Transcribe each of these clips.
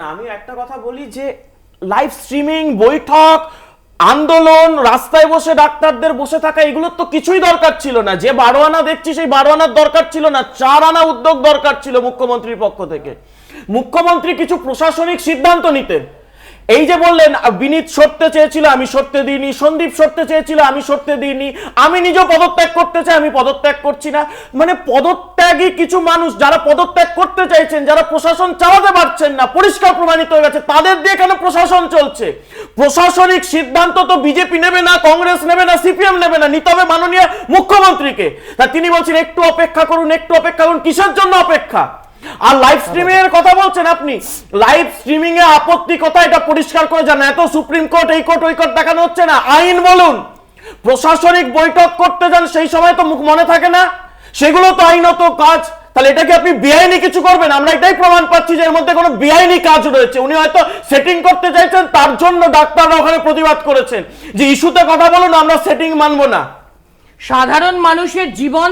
না, আমি একটা কথা বলি যে লাইভ স্ট্রিমিং বৈঠক, আন্দোলন, রাস্তায় বসে ডাক্তারদের বসে থাকা, এগুলোর তো কিছুই দরকার ছিল না। যে বারো আনা দেখছি, সেই বারো আনার দরকার ছিল না। চার আনা উদ্যোগ দরকার ছিল মুখ্যমন্ত্রীর পক্ষ থেকে। মুখ্যমন্ত্রী কিছু প্রশাসনিক সিদ্ধান্ত নিতেন। এই যে বললেন বিনীত সরতে চেয়েছিল, আমি সরতে দিইনি, সন্দীপ সরতে চেয়েছিল, আমি সরতে দিইনি, আমি নিজেও পদত্যাগ করতে চাই, আমি পদত্যাগ করছি না। মানে পদত্যাগী কিছু মানুষ যারা পদত্যাগ করতে চাইছেন, যারা প্রশাসন চালাতে পারছেন না, পরিষ্কার প্রমাণিত হয়ে গেছে, তাদের দিয়ে কেন প্রশাসন চলছে? প্রশাসনিক সিদ্ধান্ত তো বিজেপি নেবে না, কংগ্রেস নেবে না, সিপিএম নেবে না নিতে হবে মাননীয় মুখ্যমন্ত্রীকে। তা তিনি বলছেন, একটু অপেক্ষা করুন, একটু অপেক্ষা করুন, কিসের জন্য অপেক্ষা? আর লাইভ স্ট্রিমিং এর কথা বলছেন আপনি। লাইভ স্ট্রিমিং এ আপত্তি কথা এটা পরিষ্কার করে জানা এত সুপ্রিম কোর্ট এই কোর্ট ওই কোর্ট দেখানো হচ্ছে না। আইন বলুন প্রশাসনিক বৈঠক করতে যান সেই সময় তো মুখ মনে থাকে না। সেগুলো তো আইনত কাজ। তাহলে এটা কি আপনি বেআইনি কিছু করবেন? আমরা এটাই প্রমাণ পাচ্ছি যে এর মধ্যে কোনো বেআইনি কাজ রয়েছে। উনি হয়তো সেটিং করতে চাইছেন তার জন্য ডাক্তাররা ওখানে প্রতিবাদ করেছেন। যে ইস্যুতে কথা বলুন আমরা সেটিং মানবো না। সাধারণ মানুষের জীবন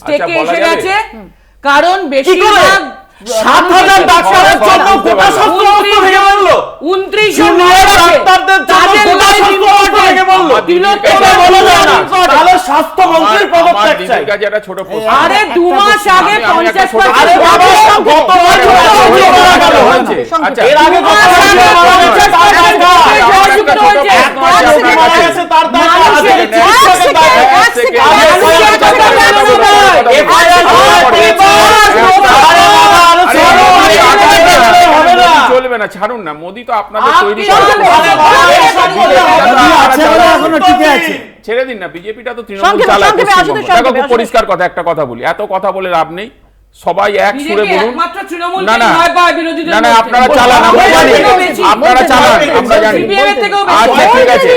স্টেকে বলা এসে গেছে। কারণ বেশিরভাগ সাত হাজার ডাক্তারের জন্য গোটা। স্বাস্থ্য ব্যবস্থা ভেঙে পড়ল। উনত্রিশ জুনিয়র ডাক্তারদের জন্য গোটা স্বাস্থ্য ব্যবস্থা ভেঙে পড়ল। এটা বলা যায় না। তাহলে স্বাস্থ্যমন্ত্রীর আমার- আমার পদত্যাগ চাই। কাছে একটা ছোট প্রশ্ন। আরে দু মাস আগে আমি- আমি পঞ্চাশ আরে বাবা গত বছর হয়েছে, করা গেল। হয়েছে। আচ্ছা, এর আগে দু মাস কথা আগে তার পঞ্চাশ দায় কার? পার্সেন্ট মারা গেছে, তার আজকে সেকেন্ড, আগে সেকেন্ড, করতে হবে না, কথা বলো, কথা বলো। FIR করতে হবে। আরে বাবা, আরে আরে ছাড়ো, মোদি আরে আগে ছাড়ো, হবে হবে না। না। চলবে না ছাড়ুন না মোদি তো আপনাদের তৈরি। ছেড়ে দিন না বিজেপিটা তো তৃণমূল চালায় দেখো খুব পরিষ্কার কথা একটা কথা বলি এত কথা বলে লাভ নেই। সবাই এক সুরে বলুন। না না। না না আপনারা চালান আমরা জানি। আপনারা চালান আমরা জানি। আচ্ছা ঠিক আছে